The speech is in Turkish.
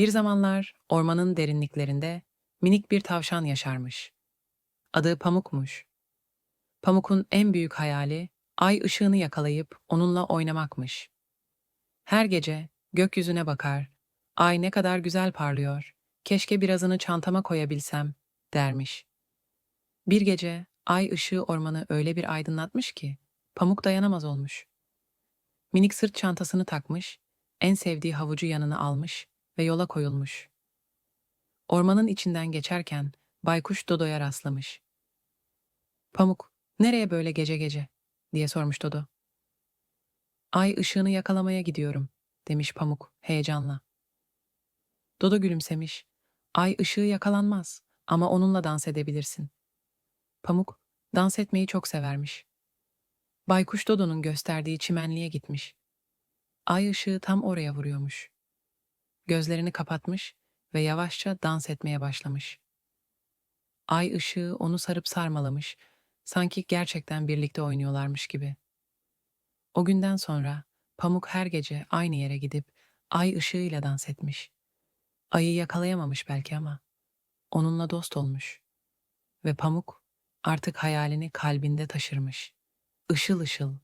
Bir zamanlar ormanın derinliklerinde minik bir tavşan yaşarmış. Adı Pamuk'muş. Pamuk'un en büyük hayali ay ışığını yakalayıp onunla oynamakmış. Her gece gökyüzüne bakar, ay ne kadar güzel parlıyor, keşke birazını çantama koyabilsem, dermiş. Bir gece ay ışığı ormanı öyle bir aydınlatmış ki Pamuk dayanamaz olmuş. Minik sırt çantasını takmış, en sevdiği havucu yanına almış ve yola koyulmuş. Ormanın içinden geçerken baykuş Dodo'ya rastlamış. Pamuk, nereye böyle gece gece? diye sormuş Dodo. Ay ışığını yakalamaya gidiyorum, demiş Pamuk heyecanla. Dodo gülümsemiş. Ay ışığı yakalanmaz ama onunla dans edebilirsin. Pamuk, dans etmeyi çok severmiş. Baykuş Dodo'nun gösterdiği çimenliğe gitmiş. Ay ışığı tam oraya vuruyormuş. Gözlerini kapatmış ve yavaşça dans etmeye başlamış. Ay ışığı onu sarıp sarmalamış, sanki gerçekten birlikte oynuyorlarmış gibi. O günden sonra Pamuk her gece aynı yere gidip ay ışığıyla dans etmiş. Ayı yakalayamamış belki ama onunla dost olmuş. Ve Pamuk artık hayalini kalbinde taşırmış. Işıl ışıl,